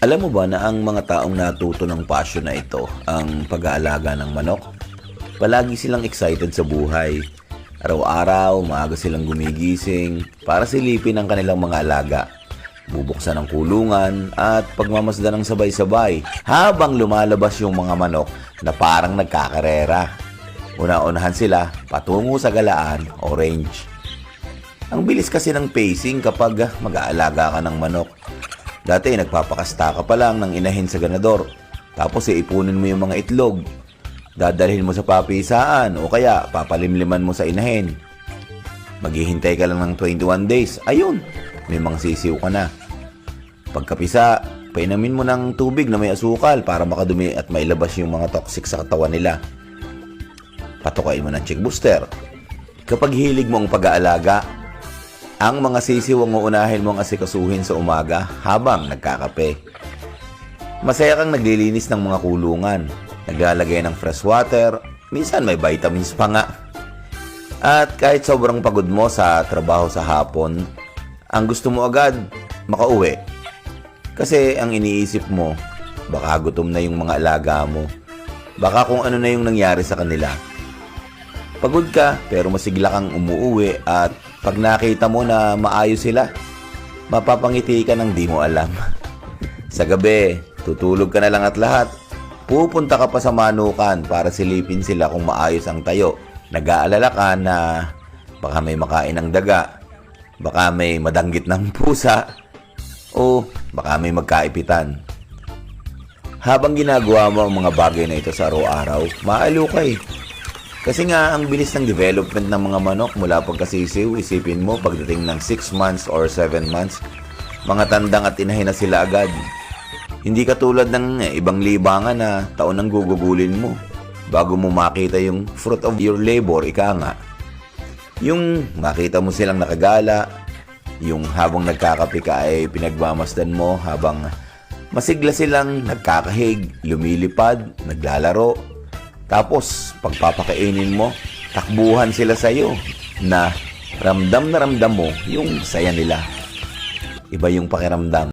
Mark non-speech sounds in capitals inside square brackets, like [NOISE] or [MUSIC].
Alam mo ba na ang mga taong natuto ng passion na ito, ang pag-aalaga ng manok? Palagi silang excited sa buhay. Araw-araw, maaga silang gumigising para silipin ang kanilang mga alaga. Bubuksan ang kulungan at pagmamasdan ng sabay-sabay habang lumalabas yung mga manok na parang nagkakarera. Una-unahan sila patungo sa galaan o range. Ang bilis kasi ng pacing kapag mag-aalaga ka ng manok. Dati nagpapakasta ka pa lang ng inahin sa ganador. Tapos iipunin mo yung mga itlog. Dadalhin mo sa papisaan o kaya papalimliman mo sa inahin. Maghihintay ka lang ng 21 days. Ayun, may mga sisiw ka na. Pagkapisa, painamin mo ng tubig na may asukal para makadumi at mailabas yung mga toxic sa katawan nila. Patukain mo ng chick booster. Kapag hilig mo ang pag-aalaga, ang mga sisiw ang uunahin mong asikasuhin sa umaga habang nagkakape. Masaya kang naglilinis ng mga kulungan, naglalagay ng fresh water, minsan may vitamins pa nga. At kahit sobrang pagod mo sa trabaho sa hapon, ang gusto mo agad, makauwi. Kasi ang iniisip mo, baka gutom na yung mga alaga mo. Baka kung ano na yung nangyari sa kanila. Pagod ka pero masigla kang umuuwi at pag nakita mo na maayos sila, mapapangiti ka ng di mo alam. [LAUGHS] Sa gabi, tutulog ka na lang at lahat. Pupunta ka pa sa manukan para silipin sila kung maayos ang tayo. Nag-aalala ka na baka may makain ng daga, baka may madanggit ng pusa, o baka may magkaipitan. Habang ginagawa mo ang mga bagay na ito sa araw-araw, maaliw ka eh. Kasi nga, ang bilis ng development ng mga manok mula pagkasisiw, isipin mo pagdating ng 6 months or 7 months, mga tandang at inahin na sila agad. Hindi katulad ng eh, ibang libangan na taon ang gugugulin mo bago mo makita yung fruit of your labor, ika nga. Yung makita mo silang nakagala, yung habang nagkakape ka ay pinagmamasdan mo habang masigla silang nagkakahig, lumilipad, naglalaro. Tapos, pagpapakainin mo, takbuhan sila sa'yo na ramdam na ramdam mo yung saya nila. Iba yung pakiramdam.